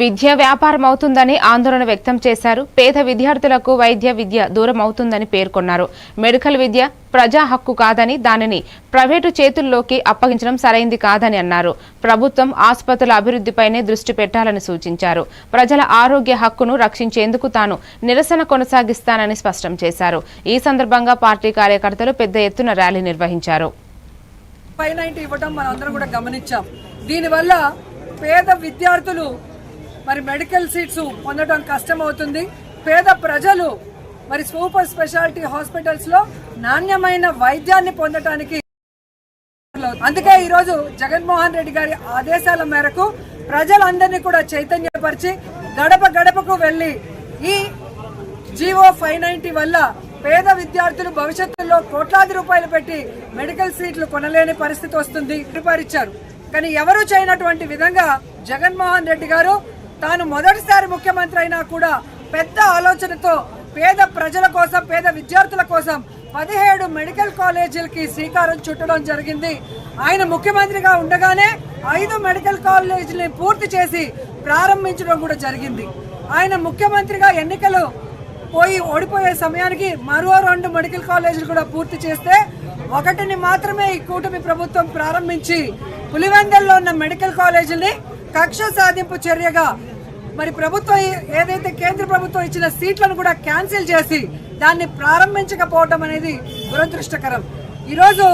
విద్య వ్యాపారం అవుతుందని ఆందోళన వ్యక్తం చేశారు. పేద విద్యార్థులకు వైద్య విద్య దూరం అవుతుందని పేర్కొన్నారు. మెడికల్ విద్య ప్రజా హక్కు కాదని దానిని ప్రైవేటు చేతుల్లోకి అప్పగించడం సరైంది కాదని అన్నారు. ప్రభుత్వం ఆసుపత్రుల అభివృద్ధిపైనే దృష్టి పెట్టాలని సూచించారు. ప్రజల ఆరోగ్య హక్కును రక్షించేందుకు తాను నిరసన కొనసాగిస్తానని స్పష్టం చేశారు. ఈ సందర్భంగా పార్టీ కార్యకర్తలు పెద్ద ఎత్తున ర్యాలీ నిర్వహించారు. ఇవ్వడం కూడా గమనించాం. దీనివల్ల పేద విద్యార్థులు మరి మెడికల్ సీట్స్ పొందడం కష్టం అవుతుంది పేద ప్రజలు మరి సూపర్ స్పెషాలిటీ హాస్పిటల్స్లో నాణ్యమైన వైద్యాన్ని పొందటానికి అందుకే ఈరోజు జగన్మోహన్ రెడ్డి గారి ఆదేశాల మేరకు ప్రజలందరినీ కూడా చైతన్యపరిచి గడప గడపకు వెళ్ళి ఈ జీవో ఫైవ్ నైన్టీ వల్ల పేద విద్యార్థులు భవిష్యత్తులో కోట్లాది రూపాయలు పెట్టి మెడికల్ సీట్లు కొనలేని పరిస్థితి వస్తుంది. ఇచ్చారు కానీ ఎవరు చేయనటువంటి విధంగా జగన్మోహన్ రెడ్డి గారు తాను మొదటిసారి ముఖ్యమంత్రి అయినా కూడా పెద్ద ఆలోచనతో పేద ప్రజల కోసం పేద విద్యార్థుల కోసం పదిహేడు మెడికల్ కాలేజీలకి శ్రీకారం చుట్టడం జరిగింది. ఆయన ముఖ్యమంత్రిగా ఉండగానే ఐదు మెడికల్ కాలేజీని పూర్తి చేసి ప్రారంభించడం కూడా జరిగింది. ఆయన ముఖ్యమంత్రిగా ఎన్నికలు పోయి ఓడిపోయే సమయానికి మరో రెండు మెడికల్ కాలేజీలు కూడా పూర్తి చేస్తే ఒకటిని మాత్రమే ఈ కూటమి ప్రభుత్వం ప్రారంభించి పులివెందల్లో ఉన్న మెడికల్ కాలేజీని కక్ష సాధింపు చర్యగా మరి ప్రభుత్వం ఏదైతే కేంద్ర ప్రభుత్వం ఇచ్చిన సీట్లను కూడా క్యాన్సిల్ చేసి దాన్ని ప్రారంభించకపోవడం అనేది దురదృష్టకరం. ఈరోజు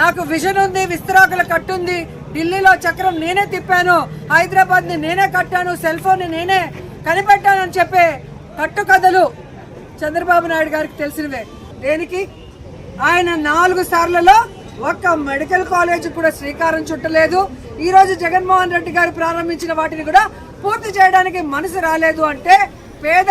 నాకు విజన్ ఉంది విస్తరాకుల కట్టుంది ఢిల్లీలో చక్రం నేనే తిప్పాను హైదరాబాద్ని నేనే కట్టాను సెల్ ఫోన్ని నేనే కనిపెట్టాను అని చెప్పే కట్టుకథలు చంద్రబాబు నాయుడు గారికి తెలిసినవే. దేనికి? ఆయన నాలుగు సార్లలో ఒక్క మెడికల్ కాలేజ్ కూడా శ్రీకారం చుట్టలేదు. ఈ రోజు జగన్మోహన్ రెడ్డి గారు ప్రారంభించిన వాటిని కూడా పూర్తి చేయడానికి మనసు రాలేదు అంటే పేద